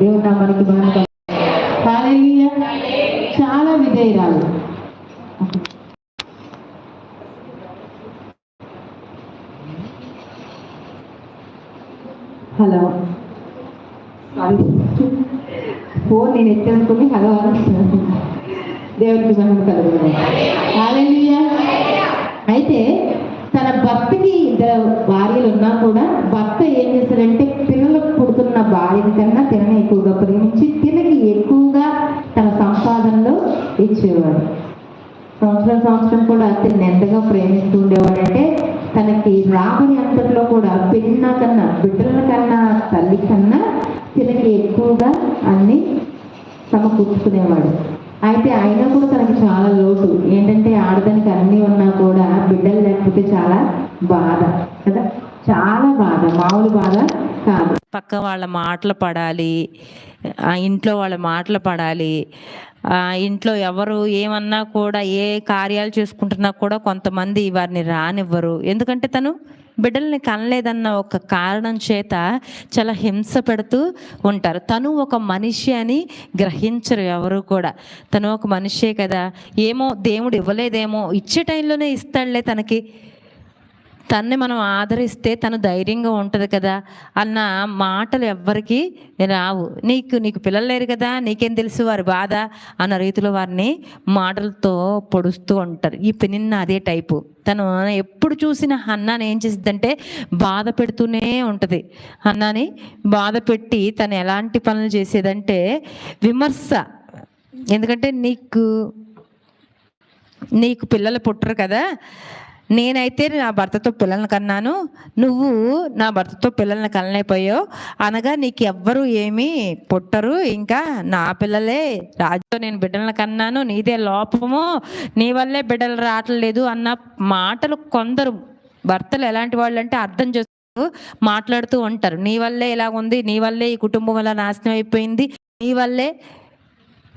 దేవుడు నా మనకి చాలా విధేయురాలు హలో. ఫోన్ నేను ఎత్తనుకుని హలో దేవుడికి మనం కలుగుతుంది. అయితే తన భర్తకి ఇద్దరు భార్యలు ఉన్నా కూడా భర్త ఏం చేస్తాడంటే పిల్లలు సంవత్సరం సంవత్సరం కూడా అతన్ని ఎంతగా ప్రేమిస్తూ ఉండేవాడంటే తనకి రాబడి అంతట్లో కూడా పిన్న కన్నా బిడ్డల కన్నా తల్లి కన్నా తినకి ఎక్కువగా అన్ని సమకూర్చుకునేవాడు. అయితే అయినా కూడా తనకి చాలా లోటు. ఏంటంటే ఆడదానికి అన్నీ ఉన్నా కూడా బిడ్డలు లేకపోతే చాలా బాధ కదా? చాలా బాధ మామూలు బాధ కాదు. పక్క వాళ్ళ మాటలు పడాలి ఆ ఇంట్లో వాళ్ళ మాటలు పడాలి ఇంట్లో ఎవరు ఏమన్నా కూడా ఏ కార్యాలు చేసుకుంటున్నా కూడా కొంతమంది వారిని రానివ్వరు. ఎందుకంటే తను బిడ్డల్ని కనలేదన్న ఒక కారణం చేత చాలా హింస పెడుతూ ఉంటారు. తను ఒక మనిషి అని గ్రహించరు ఎవరు కూడా. తను ఒక మనిషే కదా. ఏమో దేవుడు ఇవ్వలేదేమో. ఇచ్చే టైంలోనే ఇస్తాడులే తనకి. తన్ని మనం ఆదరిస్తే తను ధైర్యంగా ఉంటుంది కదా అన్న మాటలు ఎవ్వరికి రావు. నీకు నీకు పిల్లలు లేరు కదా నీకేం తెలుసు వారి బాధ అన్న రీతిలో వారిని మాటలతో పొడుస్తూ ఉంటారు. ఈ నిన్న అదే టైపు. తను ఎప్పుడు చూసిన అన్నాని ఏం చేసిద్దంటే బాధ పెడుతూనే ఉంటుంది. అన్నాని బాధ పెట్టి తను ఎలాంటి పనులు చేసేదంటే విమర్శ. ఎందుకంటే నీకు నీకు పిల్లలు పుట్టరు కదా నేనైతే నా భర్తతో పిల్లల్ని కన్నాను. నువ్వు నా భర్తతో పిల్లల్ని కనలేకపోయావు. అనగా నీకు ఎవ్వరు ఏమీ పుట్టరు. ఇంకా నా పిల్లలే రాజుతో నేను బిడ్డలను కన్నాను. నీదే లోపము. నీ వల్లే బిడ్డలు రావట్లేదు అన్న మాటలు కొందరు భర్తలు ఎలాంటి వాళ్ళు అంటే అర్థం చేస్తూ మాట్లాడుతూ ఉంటారు. నీ వల్లే ఇలా ఉంది. నీ వల్లే ఈ కుటుంబం వల్ల నాశనం అయిపోయింది. నీ వల్లే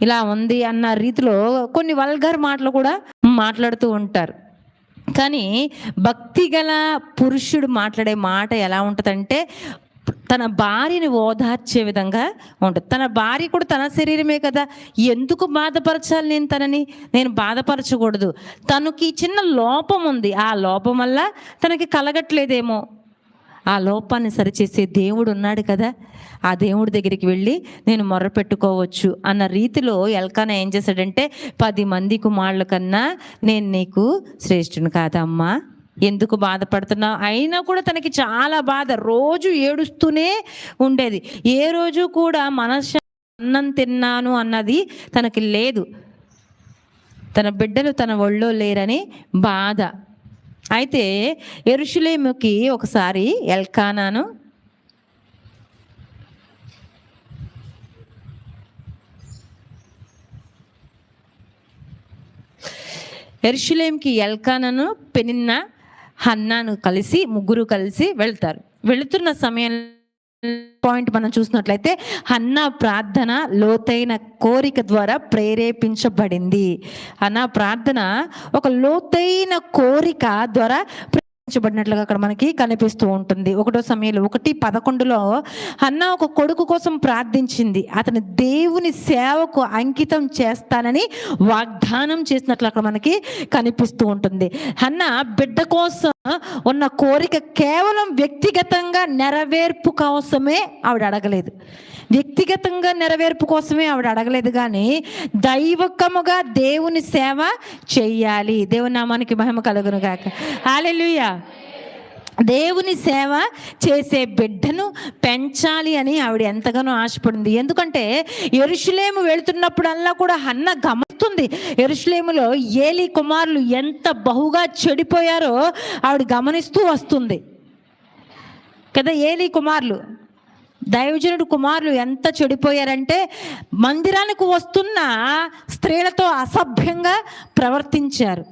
ఇలా ఉంది అన్న రీతిలో కొన్ని వల్గర్ మాటలు కూడా మాట్లాడుతూ ఉంటారు. కానీ భక్తి గల పురుషుడు మాట్లాడే మాట ఎలా ఉంటుందంటే తన భార్యని ఓదార్చే విధంగా ఉంటుంది. తన భార్య కూడా తన శరీరమే కదా. ఎందుకు బాధపరచాలి నేను తనని? నేను బాధపరచకూడదు. తనకి చిన్న లోపం ఉంది. ఆ లోపం వల్ల తనకి కలగట్లేదేమో. ఆ లోపాన్ని సరిచేసే దేవుడు ఉన్నాడు కదా ఆ దేవుడి దగ్గరికి వెళ్ళి నేను మొర్ర పెట్టుకోవచ్చు అన్న రీతిలో ఎల్కానా ఏం చేశాడంటే పది మంది కుమారుల కన్నా నేను నీకు శ్రేష్ఠుని కాదమ్మా. ఎందుకు బాధపడుతున్నావు? అయినా కూడా తనకి చాలా బాధ. రోజు ఏడుస్తూనే ఉండేది. ఏ రోజు కూడా మనశ్శ అన్నం తిన్నాను అన్నది తనకి లేదు. తన బిడ్డలు తన ఒళ్ళో లేరని బాధ. అయితే ఎరుషులేముకి ఒకసారి ఎల్కానాను. ఎరుషులేంకి ఎల్కానను పెనిన్న హన్నాను కలిసి ముగ్గురు కలిసి వెళ్తారు. వెళుతున్న సమయంలో పాయింట్ మనం చూసినట్లయితే అన్న ప్రార్థన లోతైన కోరిక ద్వారా ప్రేరేపించబడింది. అన్న ప్రార్థన ఒక లోతైన కోరిక ద్వారా ఉంచబడినట్లుగా అక్కడ మనకి కనిపిస్తూ ఉంటుంది. ఒకటో సమయంలో ఒకటి పదకొండులో అన్న ఒక కొడుకు కోసం ప్రార్థించింది. అతని దేవుని సేవకు అంకితం చేస్తానని వాగ్దానం చేసినట్లు అక్కడ మనకి కనిపిస్తూ ఉంటుంది. అన్న బిడ్డ కోసం ఉన్న కోరిక కేవలం వ్యక్తిగతంగా నెరవేర్పు కోసమే ఆవిడ అడగలేదు. వ్యక్తిగతంగా నెరవేర్పు కోసమే ఆవిడ అడగలేదు కానీ దైవకముగా దేవుని సేవ చెయ్యాలి. దేవుని నామానికి మహిమ కలుగును గాక. హాలెలుయా దేవుని సేవ చేసే బిడ్డను పెంచాలి అని ఆవిడ ఎంతగానో ఆశపడింది. ఎందుకంటే ఎరుషులేము వెళుతున్నప్పుడల్లా కూడా అన్న గమనిస్తుంది. ఎరుషులేములో ఏలి కుమారులు ఎంత బహుగా చెడిపోయారో ఆవిడ గమనిస్తూ వస్తుంది. కదా ఏలి కుమారులు? దైవజనుడు కుమారులు ఎంత చెడిపోయారంటే మందిరానికి వస్తున్న స్త్రీలతో అసభ్యంగా ప్రవర్తించారు.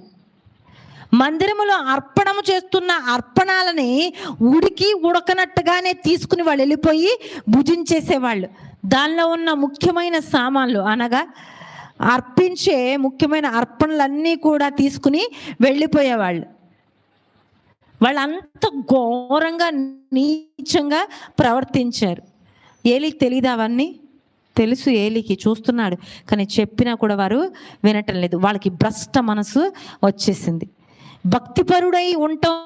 మందిరములో అర్పణము చేస్తున్న అర్పణాలని ఉడికి ఉడకనట్టుగానే తీసుకుని వాళ్ళు వెళ్ళిపోయి భుజించేసేవాళ్ళు. దానిలో ఉన్న ముఖ్యమైన సామాన్లు అనగా అర్పించే ముఖ్యమైన అర్పణలన్నీ కూడా తీసుకుని వెళ్ళిపోయేవాళ్ళు. వాళ్ళంత ఘోరంగా నీచంగా ప్రవర్తించారు. ఏలికి తెలియదు అవన్నీ? తెలుసు ఏలికి చూస్తున్నాడు. కానీ చెప్పినా కూడా వారు వినటం లేదు. వాళ్ళకి భ్రష్ట మనసు వచ్చేసింది. భక్తిపరుడై ఉండటం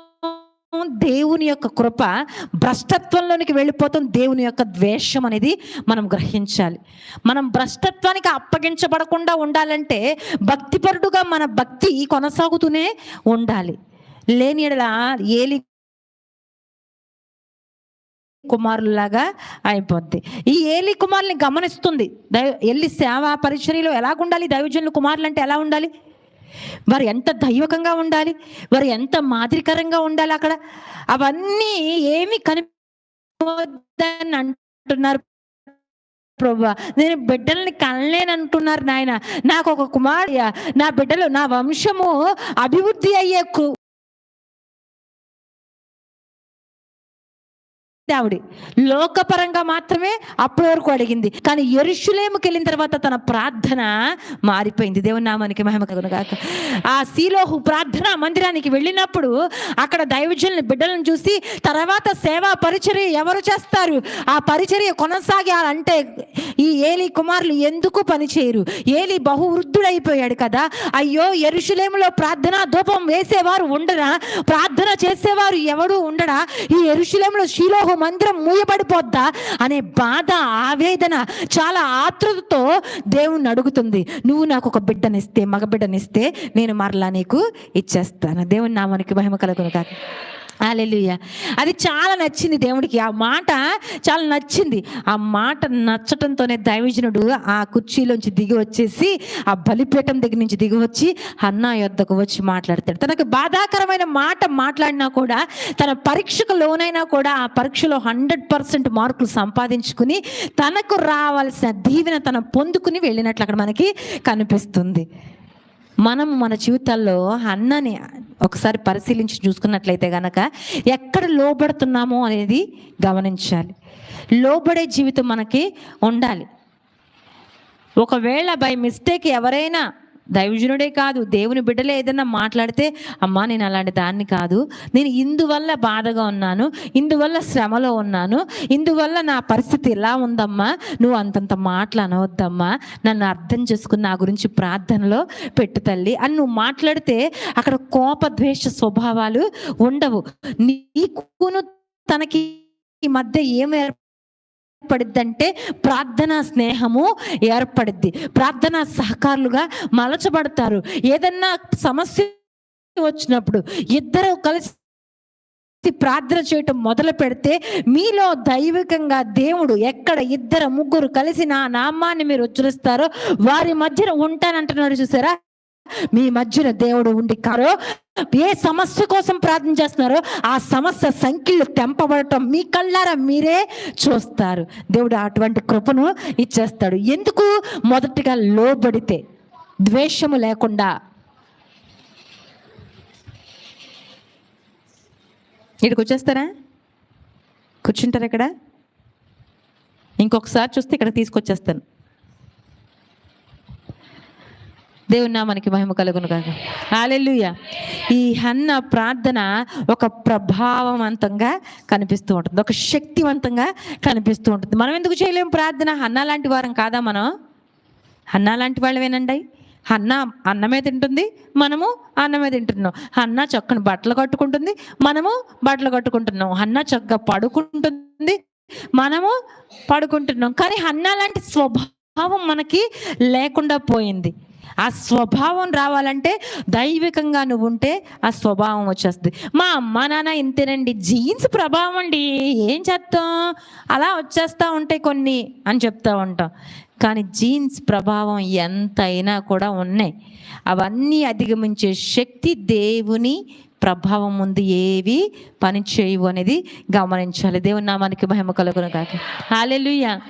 దేవుని యొక్క కృప భ్రష్టత్వంలోనికి వెళ్ళిపోతాం దేవుని యొక్క ద్వేషం అనేది మనం గ్రహించాలి. మనం భ్రష్టత్వానికి అప్పగించబడకుండా ఉండాలంటే భక్తిపరుడుగా మన భక్తి కొనసాగుతూనే ఉండాలి. లేని యెడల ఏలి కుమారులాగా అయిపోద్ది. ఈ ఏలి కుమారుని గమనిస్తుంది. దైవ ఎల్లి సేవా పరిచర్యలో ఎలాగుండాలి? దైవజనులు కుమారులు అంటే ఎలా ఉండాలి? వారు ఎంత దైవకంగా ఉండాలి? వారు ఎంత మాదిరికరంగా ఉండాలి అక్కడ? అవన్నీ ఏమి కనిపోద్దని అంటున్నారు ప్రభా. నేను బిడ్డల్ని కనలేని అంటున్నారు నాయన. నాకు ఒక కుమార్య నా బిడ్డలు నా వంశము అభివృద్ధి అయ్యే ఆవిడ లోకపరంగా మాత్రమే అప్పటి వరకు అడిగింది. కానీ ఎరుషులేముకి వెళ్ళిన తర్వాత తన ప్రార్థన మారిపోయింది. దేవుని నామానికి మహిమ కలుగును ఆ సీలోహు ప్రార్థన మందిరానికి వెళ్ళినప్పుడు అక్కడ దైవజనుల బిడ్డలను చూసి తర్వాత సేవా పరిచర్య ఎవరు చేస్తారు? ఆ పరిచర్య కొనసాగాలంటే ఈ ఏలి కుమారులు ఎందుకు పనిచేయరు ఏలి బహువృద్ధుడైపోయాడు కదా. అయ్యో ఎరుషులేములో ప్రార్థన ధూపం వేసేవారు ఉండరా? ప్రార్థన చేసేవారు ఎవడు ఉండడా ఈ ఎరుషులేములో శీలోహు మందిరం మూయబడిపోద్దా అనే బాధ ఆవేదన చాలా ఆతృతతో దేవుణ్ణి అడుగుతుంది. నువ్వు నాకు ఒక బిడ్డనిస్తే మగబిడ్డనిస్తే నేను మరలా నీకు ఇచ్చేస్తాను. దేవుని నామానికి మహిమ కలుగును కాక అలెలుయ అది చాలా నచ్చింది దేవుడికి. ఆ మాట చాలా నచ్చింది. ఆ మాట నచ్చటంతోనే దైవజనుడు ఆ కుర్చీలోంచి దిగి వచ్చేసి ఆ బలిపీఠం దగ్గర నుంచి దిగి వచ్చి అన్నా యొద్దకు వచ్చి మాట్లాడతాడు. తనకు బాధాకరమైన మాట మాట్లాడినా కూడా తన పరీక్షకు లోనైనా కూడా ఆ పరీక్షలో హండ్రెడ్ పర్సెంట్ మార్కులు సంపాదించుకుని తనకు రావాల్సిన దీవెన తన పొందుకుని వెళ్ళినట్లు అక్కడ మనకి కనిపిస్తుంది. మనం మన జీవితాల్లో అన్నని ఒకసారి పరిశీలించి చూసుకున్నట్లయితే గనక ఎక్కడ లోబడుతున్నామో అనేది గమనించాలి. లోబడే జీవితం మనకి ఉండాలి. ఒకవేళ బై మిస్టేక్ ఎవరైనా దైవజనుడే కాదు దేవుని బిడ్డలే ఏదైనా మాట్లాడితే అమ్మా నేను అలాంటి దాన్ని కాదు. నేను ఇందువల్ల బాధగా ఉన్నాను ఇందువల్ల శ్రమలో ఉన్నాను ఇందువల్ల నా పరిస్థితి ఎలా ఉందమ్మా? నువ్వు అంతంత మాటలు అనవద్దమ్మా. నన్ను అర్థం చేసుకుని నా గురించి ప్రార్థనలో పెట్టు తల్లి. అని నువ్వు మాట్లాడితే అక్కడ కోప ద్వేష స్వభావాలు ఉండవు. నీకును తనకి ఈ మధ్య ఏం ఏర్పడిద్దంటే ప్రార్థనా స్నేహము ఏర్పడిద్ది. ప్రార్థనా సహకారులుగా మలచబడతారు. ఏదన్నా సమస్య వచ్చినప్పుడు ఇద్దరు కలిసి ప్రార్థన చేయటం మొదలు పెడితే మీలో దైవికంగా దేవుడు ఎక్కడ ఇద్దరు ముగ్గురు కలిసి నా నామాన్ని మీరు ఉచ్చరిస్తారో వారి మధ్యన ఉంటానంటున్నాడు చూసారా? మీ మధ్యన దేవుడు ఉండి కారో ఏ సమస్య కోసం ప్రార్థన చేస్తున్నారో ఆ సమస్య సంఖ్యలు తెంపబడటం మీ కళ్ళారా మీరే చూస్తారు. దేవుడు అటువంటి కృపను ఇచ్చేస్తాడు. ఎందుకు? మొదటిగా లోబడితే ద్వేషము లేకుండా. ఇక్కడికి వచ్చేస్తారా? కూర్చుంటారా ఇక్కడ? ఇంకొకసారి చూస్తే ఇక్కడ తీసుకొచ్చేస్తాను. దేవుని మనకి మహిమ కలుగును కాక హాలెలుయ ఈ హన్న ప్రార్థన ఒక ప్రభావవంతంగా కనిపిస్తూ ఉంటుంది. ఒక శక్తివంతంగా కనిపిస్తూ ఉంటుంది. మనం ఎందుకు చేయలేము ప్రార్థన? హన్న లాంటి వారం కాదా మనం? హన్న లాంటి వాళ్ళవేనండి? అన్న అన్నమే తింటుంది. మనము అన్నమే తింటున్నాం. అన్న చక్కని బట్టలు కట్టుకుంటుంది. మనము బట్టలు కట్టుకుంటున్నాం. అన్న చక్కగా పడుకుంటుంది. మనము పడుకుంటున్నాం. కానీ అన్న లాంటి స్వభావం మనకి లేకుండా పోయింది. ఆ స్వభావం రావాలంటే దైవికంగా నువ్వు ఉంటే ఆ స్వభావం వచ్చేస్తుంది. మా అమ్మ నాన్న ఇంతేనండి జీన్స్ ప్రభావం అండి ఏం చేస్తాం అలా వచ్చేస్తూ ఉంటాయి కొన్ని అని చెప్తా ఉంటాం. కానీ జీన్స్ ప్రభావం ఎంతైనా కూడా ఉన్నాయి. అవన్నీ అధిగమించే శక్తి దేవుని ప్రభావం ముందు ఏవి పని చేయవు అనేది గమనించాలి. దేవుని నామానికి మహిమ కలుగును కాక హాలెలుయ్యా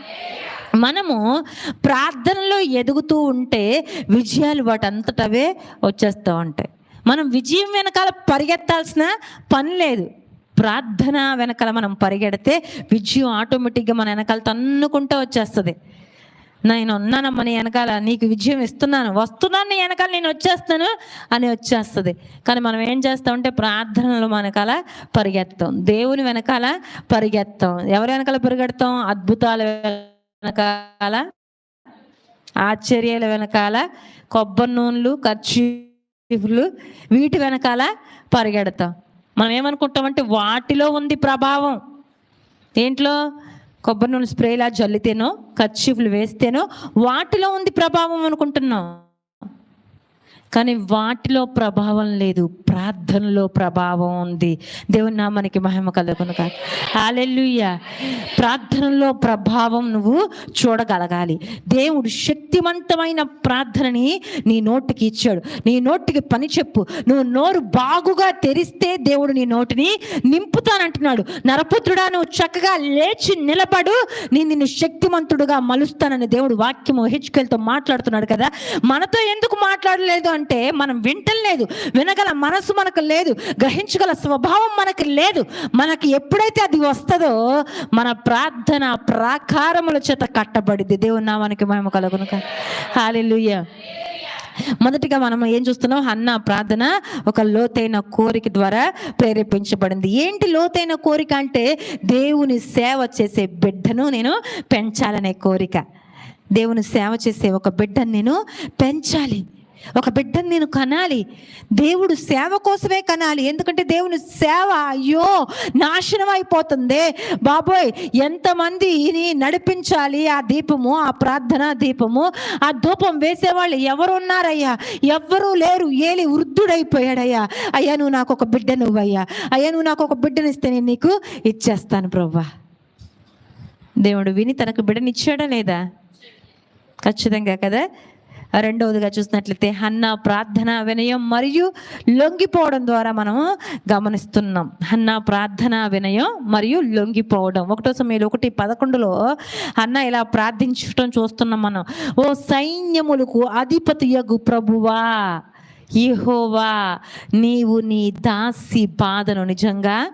మనము ప్రార్థనలో ఎదుగుతూ ఉంటే విజయాలు వాటంతటవే వచ్చేస్తూ ఉంటాయి. మనం విజయం వెనకాల పరిగెత్తాల్సిన పని లేదు. ప్రార్థన వెనకాల మనం పరిగెడితే విజయం ఆటోమేటిక్గా మన వెనకాల తన్నుకుంటూ వచ్చేస్తుంది. నేను ఉన్నానమ్మ నీ వెనకాల నీకు విజయం ఇస్తున్నాను వస్తున్నాను నీ వెనకాల నేను వచ్చేస్తాను అని వచ్చేస్తుంది. కానీ మనం ఏం చేస్తామంటే ప్రార్థనలు వెనకాల పరిగెత్తాం. దేవుని వెనకాల పరిగెత్తాం. ఎవరి వెనకాల పరిగెడతాం? అద్భుతాలు వెనకాల ఆశ్చర్యాల వెనకాల కొబ్బరి నూనెలు ఖర్చులు వీటి వెనకాల పరిగెడతాం. మనం ఏమనుకుంటామంటే వాటిలో ఉంది ప్రభావం. దేంట్లో కొబ్బరి నూనె స్ప్రేలా జల్లితేనో కర్చీఫ్లు వేస్తేనో వాటిలో ఉంది ప్రభావం అనుకుంటున్నాం. కానీ వాటిలో ప్రభావం లేదు. ప్రార్థనలో ప్రభావం ఉంది. దేవుని నామానికి మహిమ కలుగును కాదు హాలెల్లుయ్య ప్రార్థనలో ప్రభావం నువ్వు చూడగలగాలి. దేవుడు శక్తివంతమైన ప్రార్థనని నీ నోటికి ఇచ్చాడు. నీ నోటికి పని చెప్పు. నువ్వు నోరు బాగుగా తెరిస్తే దేవుడు నీ నోటిని నింపుతానంటున్నాడు. నరపుత్రుడా నువ్వు చక్కగా లేచి నిలబడు. నేను నిన్ను శక్తిమంతుడుగా మలుస్తానని దేవుడు వాక్యము హెచ్కెళ్తో మాట్లాడుతున్నాడు కదా. మనతో ఎందుకు మాట్లాడలేదు అంటే అంటే మనం వింటలేదు వినగల మనసు మనకు లేదు గ్రహించగల స్వభావం మనకు లేదు. మనకి ఎప్పుడైతే అది వస్తుందో మన ప్రార్థన ప్రాకారముల చేత కట్టబడింది. దేవుని నామానికి మేము కలుగును హాలెలుయ్య మొదటిగా మనం ఏం చూస్తున్నాం? అన్న ప్రార్థన ఒక లోతైన కోరిక ద్వారా ప్రేరేపించబడింది. ఏంటి లోతైన కోరిక అంటే దేవుని సేవ చేసే బిడ్డను నేను పెంచాలనే కోరిక. దేవుని సేవ చేసే ఒక బిడ్డను నేను పెంచాలి. ఒక బిడ్డను నేను కనాలి. దేవుడు సేవ కోసమే కనాలి. ఎందుకంటే దేవుని సేవ అయ్యో నాశనం అయిపోతుంది. బాబోయ్ ఎంతమంది నడిపించాలి? ఆ దీపము ఆ ప్రార్థన దీపము ఆ ధూపం వేసేవాళ్ళు ఎవరు ఉన్నారయ్యా ఎవ్వరూ లేరు. ఏలి వృద్ధుడైపోయాడయ్యా. అయ్యా నువ్వు నాకు ఒక బిడ్డ నువ్వయ్యా. అయ్యా నువ్వు నాకు ఒక బిడ్డనిస్తే నేను నీకు ఇచ్చేస్తాను ప్రభా దేవుడు విని తనకు బిడ్డనిచ్చాడా లేదా? ఖచ్చితంగా కదా? రెండవదిగా చూసినట్లయితే హన్న ప్రార్థన వినయం మరియు లొంగిపోవడం ద్వారా మనం గమనిస్తున్నాం. హన్న ప్రార్థన వినయం మరియు లొంగిపోవడం. ఒకటో సమయంలో ఒకటి పదకొండులో అన్న ఇలా ప్రార్థించడం చూస్తున్నాం మనం. ఓ సైన్యములకు అధిపతియగు ప్రభువా యెహోవా నీవు నీ దాసి బాధను నిజంగా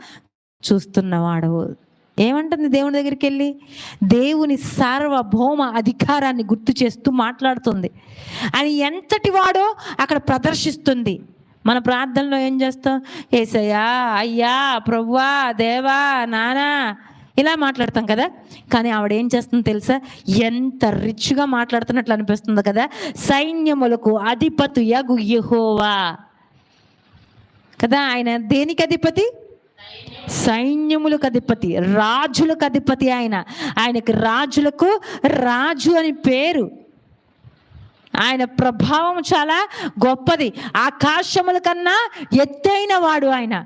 చూస్తున్నవాడు ఏమంటుంది దేవుని దగ్గరికి వెళ్ళి దేవుని సార్వభౌమ అధికారాన్ని గుర్తు చేస్తూ మాట్లాడుతుంది. ఆయన ఎంతటి వాడో అక్కడ ప్రదర్శిస్తుంది. మన ప్రార్థనలో ఏం చేస్తాం? ఏసయ్యా అయ్యా ప్రవ్వా దేవా నానా ఇలా మాట్లాడతాం కదా. కానీ ఆవిడ ఏం చేస్తుందో తెలుసా? ఎంత రిచ్గా మాట్లాడుతున్నట్లు అనిపిస్తుంది కదా. సైన్యములకు అధిపతు యగు యహోవా. కదా ఆయన దేనికి అధిపతి? సైన్యములకు అధిపతి రాజులకు అధిపతి ఆయన. ఆయనకి రాజులకు రాజు అని పేరు. ఆయన ప్రభావం చాలా గొప్పది. ఆకాశముల కన్నా ఎత్తైన వాడు ఆయన.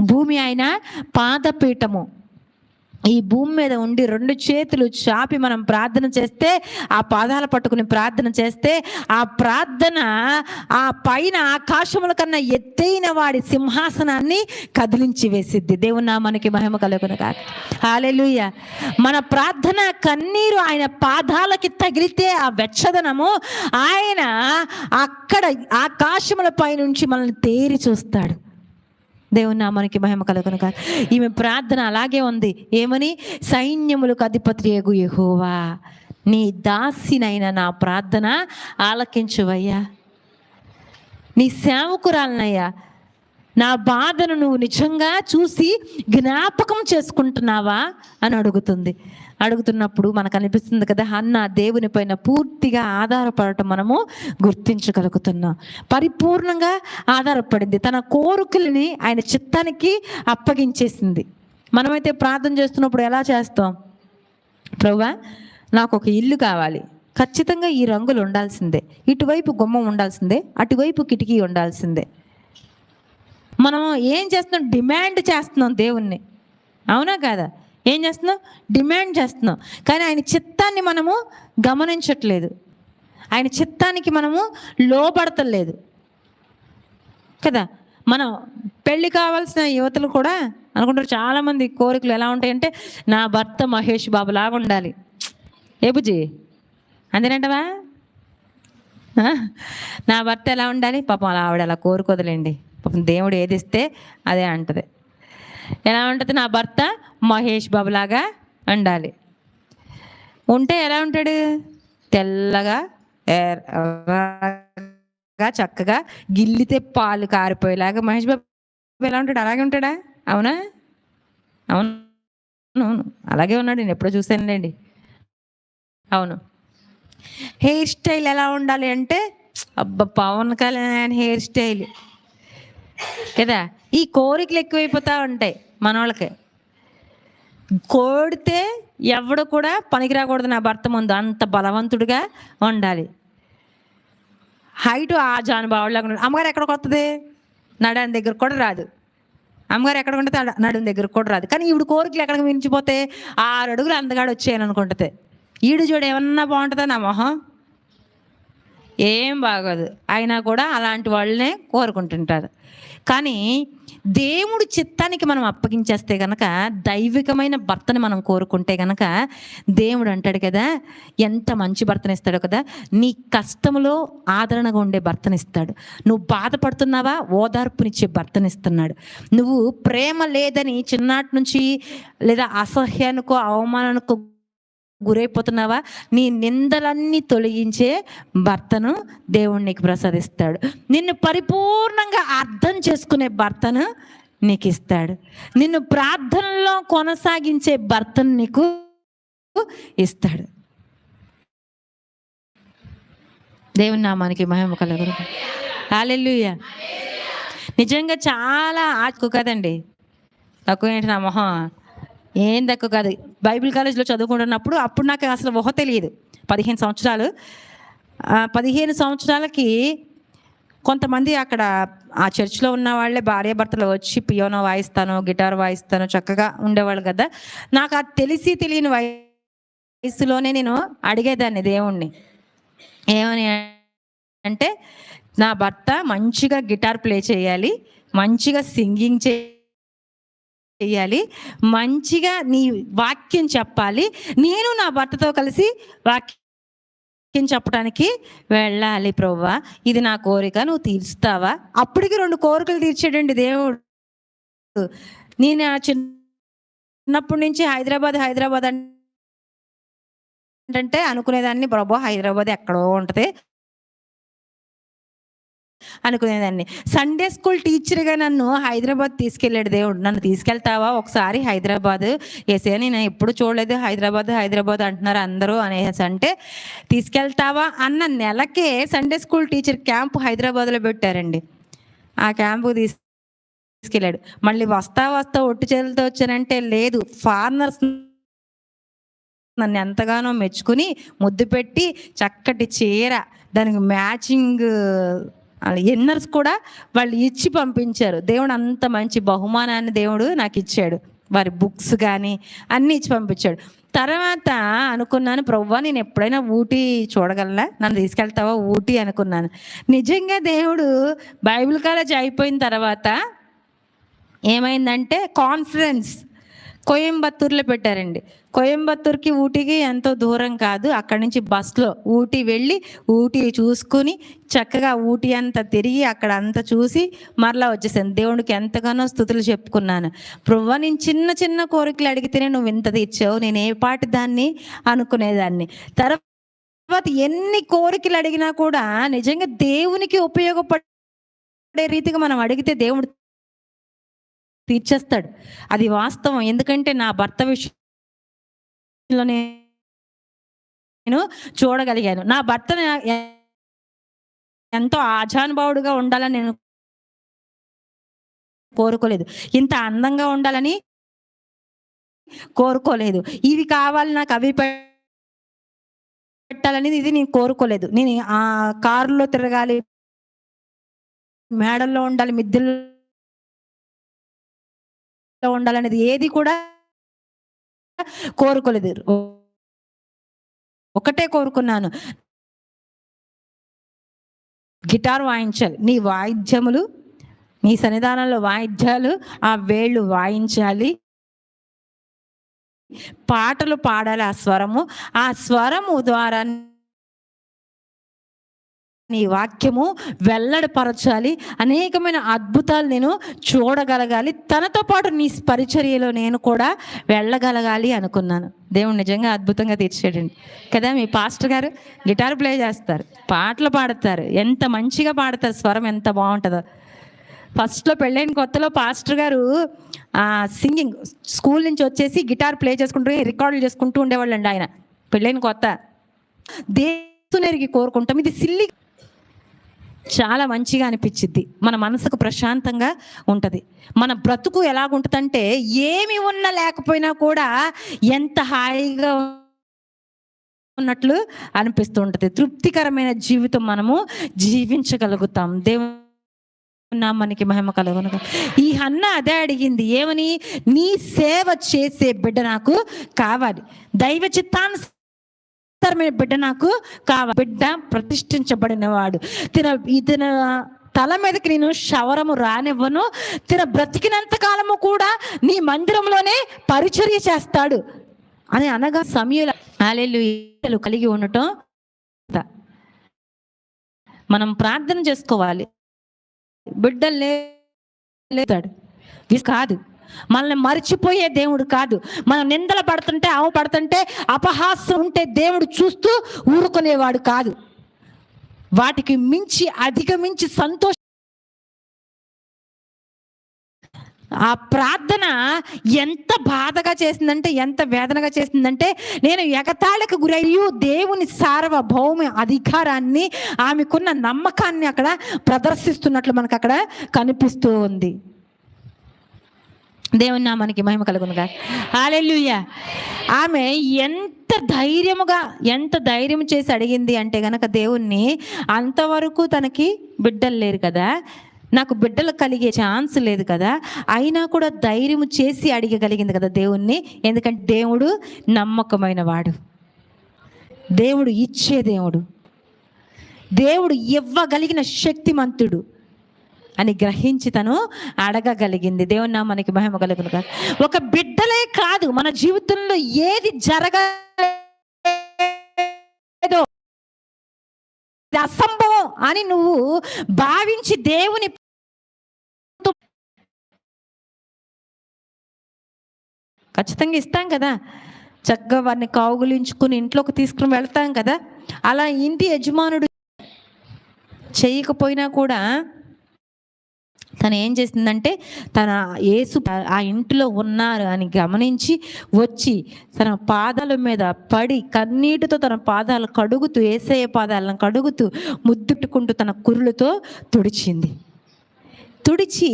భూమి ఆయన పాదపీఠము. ఈ భూమి మీద ఉండి రెండు చేతులు చాపి మనం ప్రార్థన చేస్తే ఆ పాదాలు పట్టుకుని ప్రార్థన చేస్తే ఆ ప్రార్థన ఆ పైన ఆకాశముల కన్నా ఎత్తైన వాడి సింహాసనాన్ని కదిలించి వేసిద్ది. దేవుని మనకి మహిమ కలుగును కాక హాలెలుయ మన ప్రార్థన కన్నీరు ఆయన పాదాలకి తగిలితే ఆ వెచ్చదనము ఆయన అక్కడ ఆకాశముల పైనుంచి మనల్ని తేరి చూస్తాడు. దేవుని నామానికి మహిమ కలుగును కాదు ఈమె ప్రార్థన అలాగే ఉంది. ఏమని? సైన్యములకు అధిపతి ఏగు యెహోవా. నీ దాసినైన నా ప్రార్థన ఆలకించువయ్యా. నీ సేవకురాలనయ్యా. నా బాధను నువ్వు నిజంగా చూసి జ్ఞాపకం చేసుకుంటున్నావా? అని అడుగుతుంది. అడుగుతున్నప్పుడు మనకు అనిపిస్తుంది కదా అన్న దేవుని పైన పూర్తిగా ఆధారపడటం మనము గుర్తించగలుగుతున్నాం. పరిపూర్ణంగా ఆధారపడింది. తన కోరికలని ఆయన చిత్తానికి అప్పగించేసింది. మనమైతే ప్రార్థన చేస్తున్నప్పుడు ఎలా చేస్తాం? ప్రభా నాకు ఒక ఇల్లు కావాలి. ఖచ్చితంగా ఈ రంగులు ఉండాల్సిందే. ఇటువైపు గుమ్మం ఉండాల్సిందే. అటువైపు కిటికీ ఉండాల్సిందే. మనం ఏం చేస్తున్నాం? డిమాండ్ చేస్తున్నాం దేవుణ్ణి. అవునా కాదా? ఏం చేస్తున్నాం డిమాండ్ చేస్తున్నాం కానీ ఆయన చిత్తాన్ని మనము గమనించట్లేదు. ఆయన చిత్తానికి మనము లోపడతలేదు కదా? మనం పెళ్ళి కావాల్సిన యువతలు కూడా అనుకుంటారు చాలామంది కోరికలు ఎలా ఉంటాయంటే నా భర్త మహేష్ బాబు లాగా ఉండాలి. ఏ బుజ్జి? అంతేనంటవా? నా భర్త ఎలా ఉండాలి? పాపం అలా ఆవిడ అలా కోరుకోదులేండి. పాపం దేవుడు ఏది ఇస్తే అదే అంటది. ఎలా ఉంటుంది? నా భర్త మహేష్ బాబు లాగా ఉండాలి. ఉంటే ఎలా ఉంటాడు? తెల్లగా ఎర్రగా చక్కగా గిల్లితే పాలు కారిపోయేలాగా. మహేష్ బాబు ఎలా ఉంటాడు? అలాగే ఉంటాడా? అవునా. అవును అవును. అలాగే ఉన్నాడు. నేను ఎప్పుడో చూశానులేండి. అవును. హెయిర్ స్టైల్ ఎలా ఉండాలి అంటే అబ్బా పవన్ కళ్యాణ్ హెయిర్ స్టైల్. కదా? ఈ కోరికలు ఎక్కువైపోతూ ఉంటాయి మన వాళ్ళకి కోడితే ఎవడు కూడా పనికి రాకూడదు నా భర్త ముందు అంత బలవంతుడిగా ఉండాలి. హైట్ ఆ జానుభావులాగా ఉండాలి. అమ్మగారు ఎక్కడికి వస్తుంది నడని దగ్గర కూడా రాదు. అమ్మగారు ఎక్కడ ఉంటుంది నడుని దగ్గర కూడా రాదు. కానీ ఈవిడ కోరికలు ఎక్కడికి మించిపోతే ఆరు అడుగులు అందగాడు వచ్చాయని అనుకుంటుంది ఈడు చూడు ఏమన్నా బాగుంటుందా నా మొహం. ఏం బాగోదు. అయినా కూడా అలాంటి వాళ్ళనే కోరుకుంటుంటారు. కానీ దేవుడు చిత్తానికి మనం అప్పగించేస్తే కనుక దైవికమైన భర్తని మనం కోరుకుంటే కనుక దేవుడు అంటాడు కదా ఎంత మంచి భర్తనిస్తాడు కదా నీ కష్టములో ఆదరణగా ఉండే భర్తనిస్తాడు నువ్వు బాధపడుతున్నావా? ఓదార్పునిచ్చే భర్తనిస్తున్నాడు నువ్వు ప్రేమ లేదని చిన్నాటి నుంచి లేదా అసహ్యానికో అవమానానికో గురైపోతున్నావా? నీ నిందలన్నీ తొలగించే భర్తను దేవుడు నీకు ప్రసాదిస్తాడు. నిన్ను పరిపూర్ణంగా అర్థం చేసుకునే భర్తను నీకు ఇస్తాడు. నిన్ను ప్రార్థనలో కొనసాగించే భర్తను నీకు ఇస్తాడు. దేవుని నామానికి మహిమ కలగరు హాలెల్లుయ్య నిజంగా చాలా ఆకు కదండి తక్కువ ఏంటి నా మొహం? ఏం తక్కువ కాదు. బైబిల్ కాలేజ్లో చదువుకుంటున్నప్పుడు అప్పుడు నాకు అసలు ఊహ తెలియదు. పదిహేను సంవత్సరాలు. పదిహేను సంవత్సరాలకి కొంతమంది అక్కడ ఆ చర్చ్లో ఉన్న వాళ్ళే భార్యాభర్తలు వచ్చి పియోనో వాయిస్తాను గిటార్ వాయిస్తాను చక్కగా ఉండేవాళ్ళు కదా. నాకు అది తెలిసి తెలియని వయసులోనే నేను అడిగేదాన్ని దేవుణ్ణి. ఏమని అంటే నా భర్త మంచిగా గిటార్ ప్లే చేయాలి మంచిగా సింగింగ్ చేయాలి చేయాలి. మంచిగా నీ వాక్యం చెప్పాలి. నేను నా భర్తతో కలిసి వాక్యం చెప్పడానికి వెళ్ళాలి ప్రవ్వా. ఇది నా కోరిక. నువ్వు తీర్చుతావా అప్పటికి రెండు కోరికలు తీర్చాడండి దేవుడు. నేను ఆ చిన్నప్పటి నుంచి హైదరాబాద్ హైదరాబాద్ అంటే అనుకునేదాన్ని. ప్రభు హైదరాబాద్ ఎక్కడో ఉంటుంది. అనుకునేదాన్ని. సండే స్కూల్ టీచర్గా నన్ను హైదరాబాద్ తీసుకెళ్ళాడు దేవుడు. నన్ను తీసుకెళ్తావా? ఒకసారి హైదరాబాద్. ఏసే నేను ఎప్పుడు చూడలేదు. హైదరాబాద్ హైదరాబాద్ అంటున్నారు అందరూ అనేసి అంటే తీసుకెళ్తావా? అన్న నెలకే సండే స్కూల్ టీచర్ క్యాంప్ హైదరాబాద్లో పెట్టారండి. ఆ క్యాంపు తీసు తీసుకెళ్ళాడు. మళ్ళీ వస్తా వస్తా ఒట్టి చేతులతో వచ్చానంటే లేదు. ఫారినర్స్ నన్ను ఎంతగానో మెచ్చుకుని ముద్దు పెట్టి చక్కటి చీర దానికి మ్యాచింగ్ ఎన్నర్స్ కూడా వాళ్ళు ఇచ్చి పంపించారు. దేవుడు అంత మంచి బహుమానాన్ని దేవుడు నాకు ఇచ్చాడు. వారి బుక్స్ కానీ అన్నీ ఇచ్చి పంపించాడు. తర్వాత అనుకున్నాను ప్రవ్వా నేను ఎప్పుడైనా ఊటీ చూడగలనా? నన్ను తీసుకెళ్తావా ఊటీ? అనుకున్నాను. నిజంగా దేవుడు బైబిల్ కాలేజ్ అయిపోయిన తర్వాత ఏమైందంటే కాన్ఫరెన్స్ కోయంబత్తూర్లో పెట్టారండి. కోయంబత్తూర్కి ఊటీకి ఎంతో దూరం కాదు. అక్కడి నుంచి బస్సులో ఊటీ వెళ్ళి ఊటీ చూసుకుని చక్కగా ఊటీ అంతా తిరిగి అక్కడ అంతా చూసి మరలా వచ్చేసాను. దేవుడికి ఎంతగానో స్థుతులు చెప్పుకున్నాను. ప్రవ్వ నేను చిన్న చిన్న కోరికలు అడిగితేనే నువ్వు ఇంత తెచ్చావు నేను ఏ పాటి దాన్ని అనుకునేదాన్ని? తర్వాత ఎన్ని కోరికలు అడిగినా కూడా నిజంగా దేవునికి ఉపయోగపడే రీతిగా మనం అడిగితే దేవుడు తీర్చేస్తాడు. అది వాస్తవం. ఎందుకంటే నా భర్త విషయంలో నేను చూడగలిగాను. నా భర్త ఎంతో ఆజానుభావుడుగా ఉండాలని నేను కోరుకోలేదు. ఇంత అందంగా ఉండాలని కోరుకోలేదు. ఇవి కావాలి నాకు అవి పెట్టాలనేది ఇది నేను కోరుకోలేదు. నేను ఆ కారులో తిరగాలి మేడల్లో ఉండాలి మిద్దెల్లో ఉండాలనేది ఏది కూడా కోరుకోలేదు. ఒకటే కోరుకున్నాను. గిటార్ వాయించాలి. నీ వాయిద్యములు నీ సన్నిధానంలో వాయిద్యాలు ఆ వేళ్ళు వాయించాలి. పాటలు పాడాలి ఆ స్వరము. ఆ స్వరము ద్వారా నీ వాక్యము వెల్లడపరచాలి. అనేకమైన అద్భుతాలు నేను చూడగలగాలి. తనతో పాటు నీ పరిచర్యలో నేను కూడా వెళ్ళగలగాలి అనుకున్నాను. దేవుడు నిజంగా అద్భుతంగా తీర్చాడండి కదా మీ పాస్టర్ గారు గిటార్ ప్లే చేస్తారు పాటలు పాడతారు. ఎంత మంచిగా పాడతారు స్వరం ఎంత బాగుంటుందో. ఫస్ట్లో పెళ్ళైన కొత్తలో పాస్టర్ గారు సింగింగ్ స్కూల్ నుంచి వచ్చేసి గిటార్ ప్లే చేసుకుంటూ రికార్డులు చేసుకుంటూ ఉండేవాళ్ళు అండి ఆయన. పెళ్ళైన కొత్త. దే కోరుకుంటాం. ఇది సిల్లి చాలా మంచిగా అనిపించిద్ది. మన మనసుకు ప్రశాంతంగా ఉంటుంది. మన బ్రతుకు ఎలాగుంటుందంటే ఏమి ఉన్నా లేకపోయినా కూడా ఎంత హాయిగా ఉన్నట్లు అనిపిస్తూ ఉంటుంది తృప్తికరమైన జీవితం మనము జీవించగలుగుతాం. దేవుని నామానికి మహిమ కలుగును ఈ అన్న అదే అడిగింది. ఏమని? నీ సేవ చేసే బిడ్డ నాకు కావాలి. దైవ చిత్తాను ఉత్తరమైన బిడ్డ నాకు కావాలి. బిడ్డ ప్రతిష్ఠించబడినవాడు. తిన ఇతను తల మీదకి నేను శవరము రానివ్వను. తిన బ్రతికినంత కాలము కూడా నీ మందిరంలోనే పరిచర్య చేస్తాడు అని అనగా సమయంలో ఆలెలు కలిగి ఉండటం. మనం ప్రార్థన చేసుకోవాలి. బిడ్డలు లేతాడు కాదు. మనల్ని మర్చిపోయే దేవుడు కాదు. మనం నిందలు పడుతుంటే ఆవు పడుతుంటే అపహాస్యం ఉంటే దేవుడు చూస్తూ ఊరుకునేవాడు కాదు. వాటికి మించి అధిగమించి సంతోష ఆ ప్రార్థన ఎంత బాధగా చేసిందంటే ఎంత వేదనగా చేసిందంటే నేను ఎగతాళికి గురయ్యూ దేవుని సార్వభౌమ అధికారాన్ని ఆమెకున్న నమ్మకాన్ని అక్కడ ప్రదర్శిస్తున్నట్లు మనకు అక్కడ కనిపిస్తూ ఉంది. దేవుని నామానికి మహిమ కలుగునుగా. హాలెల్లుయ్య ఆమె ఎంత ధైర్యముగా ఎంత ధైర్యం చేసి అడిగింది అంటే గనక దేవుణ్ణి అంతవరకు తనకి బిడ్డలు లేరు కదా. నాకు బిడ్డలు కలిగే ఛాన్స్ లేదు కదా. అయినా కూడా ధైర్యం చేసి అడిగగలిగింది కదా దేవుణ్ణి. ఎందుకంటే దేవుడు నమ్మకమైన వాడు. దేవుడు ఇచ్చే దేవుడు. దేవుడు ఇవ్వగలిగిన శక్తిమంతుడు. అని గ్రహించి తను అడగగలిగింది. దేవుని మనకి మహిమ కలుగును కాదు ఒక బిడ్డలే కాదు మన జీవితంలో ఏది జరగలేదో ఇది అసంభవం అని నువ్వు భావించి దేవుని ఖచ్చితంగా ఇస్తాం కదా. చక్కగా వారిని కావుగులించుకుని ఇంట్లోకి తీసుకుని వెళ్తాం కదా. అలా ఇంటి యజమానుడు చేయకపోయినా కూడా తను ఏం చేసిందంటే తన యేసు ఆ ఇంటిలో ఉన్నారు అని గమనించి వచ్చి తన పాదాల మీద పడి కన్నీటితో తన పాదాలు కడుగుతూ ఏసయ్య పాదాలను కడుగుతూ ముద్దుట్టుకుంటూ తన కురులతో తుడిచింది. తుడిచి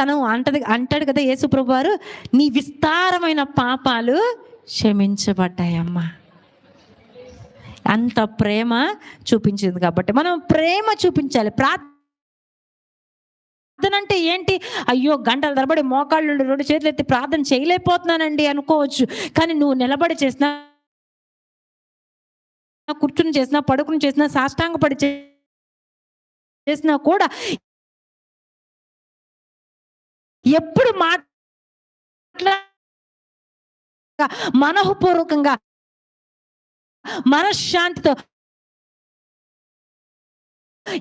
తను అంటది అంటాడు కదా యేసుప్రభు వారు నీ విస్తారమైన పాపాలు క్షమించబడ్డాయమ్మా. అంత ప్రేమ చూపించింది కాబట్టి మనం ప్రేమ చూపించాలి ప్రార్థన ప్రార్థన అంటే ఏంటి? అయ్యో గంటల తరబడి మోకాళ్ళు రెండు చేతులు ఎత్తి ప్రార్థన చేయలేకపోతున్నానండి అనుకోవచ్చు. కానీ నువ్వు నిలబడి చేసినా కూర్చుని చేసినా పడుకుని చేసినా సాష్టాంగ పడి చేసినా కూడా ఎప్పుడు మాట్లా మనఃపూర్వకంగా మనశ్శాంతితో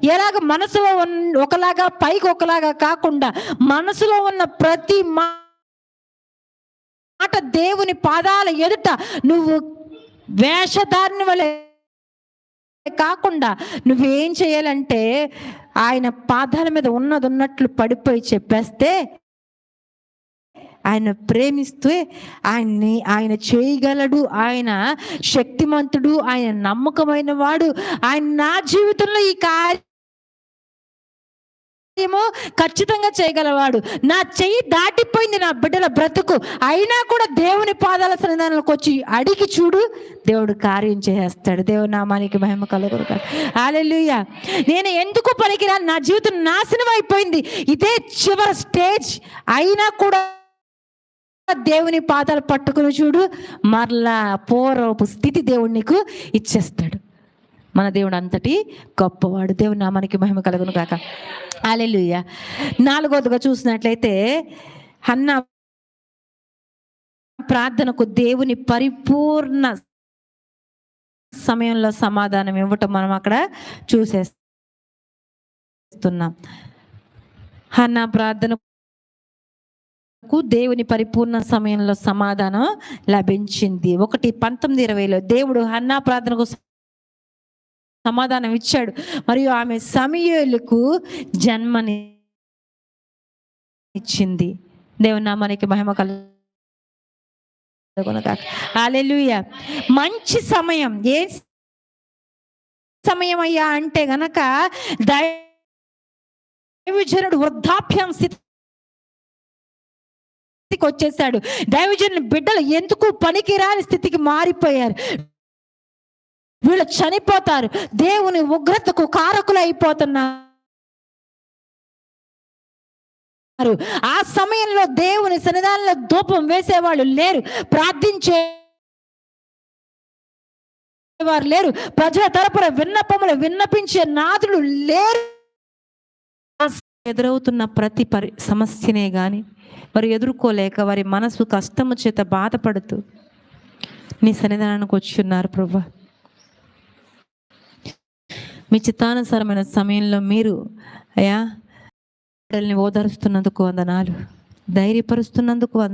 ఎలాగ మనసులో ఉన్న ఒకలాగా పైకి ఒకలాగా కాకుండా మనసులో ఉన్న ప్రతి మా- మాట దేవుని పాదాల ఎదుట నువ్వు వేషధారిని వలె కాకుండా నువ్వేం చేయాలంటే ఆయన పాదాల మీద ఉన్నది ఉన్నట్లు పడిపోయి చెప్పేస్తే ఆయన ప్రేమిస్తే ఆయన్ని ఆయన చేయగలడు. ఆయన శక్తిమంతుడు ఆయన నమ్మకమైన వాడు. ఆయన నా జీవితంలో ఈ కార్యము ఖచ్చితంగా చేయగలవాడు. నా చెయ్యి దాటిపోయింది నా బిడ్డల బ్రతుకు. అయినా కూడా దేవుని పాదాల సన్నిధానంలోకి వచ్చి అడిగి చూడు దేవుడు కార్యం చేస్తాడు. దేవుడు నామానికి మహిమ కలుగురు ఆలెలుయ్య నేను ఎందుకు పనికిరా నా జీవితం నాశనం అయిపోయింది. ఇదే చివరి స్టేజ్. అయినా కూడా దేవుని పాదాలు పట్టుకుని చూడు మరలా పూర్వపు స్థితి దేవుడు నీకు ఇచ్చేస్తాడు. మన దేవుడు అంతటి గొప్పవాడు. దేవుని నామానికి మహిమ కలుగును కాక అలెలుయ్య నాలుగోదిగా చూసినట్లయితే అన్న ప్రార్థనకు దేవుని పరిపూర్ణ సమయంలో సమాధానం ఇవ్వటం మనం అక్కడ చూసేస్తున్నాం. హన్న ప్రార్థనకు దేవుని పరిపూర్ణ సమయంలో సమాధానం లభించింది. ఒకటి పంతొమ్మిది ఇరవైలో దేవుడు హన్నా ప్రార్థనకు సమాధానం ఇచ్చాడు. మరియు ఆమె సమయలకు జన్మని ఇచ్చింది దేవుని నామానికి మహిమ కలుగును అలెలుయ మంచి సమయం. ఏ సమయం అయ్యా అంటే గనక దైవజనుడు వృద్ధాప్యం స్థితికి వచ్చేసాడు. దైవజన్ బిడ్డలు ఎందుకు పనికిరాని స్థితికి మారిపోయారు? వీళ్ళు చనిపోతారు. దేవుని ఉగ్రతకు కారకులు అయిపోతున్నారు ఆ సమయంలో దేవుని సన్నిధానంలో ధూపం వేసేవాళ్ళు లేరు. ప్రార్థించే వారు లేరు. ప్రజల తరపున విన్నపములు విన్నపించే నాదులు లేరు. ఎదురవుతున్న ప్రతి పరి సమస్యనే కానీ వారు ఎదుర్కోలేక వారి మనసు కష్టము చేత బాధపడుతూ నీ సన్నిధానానికి వచ్చి ఉన్నారు ప్రభా. మీ చిత్తానుసారమైన సమయంలో మీరు అయా బిడ్డల్ని ఓదారుస్తున్నందుకు వందనాలు. ధైర్యపరుస్తున్నందుకు వంద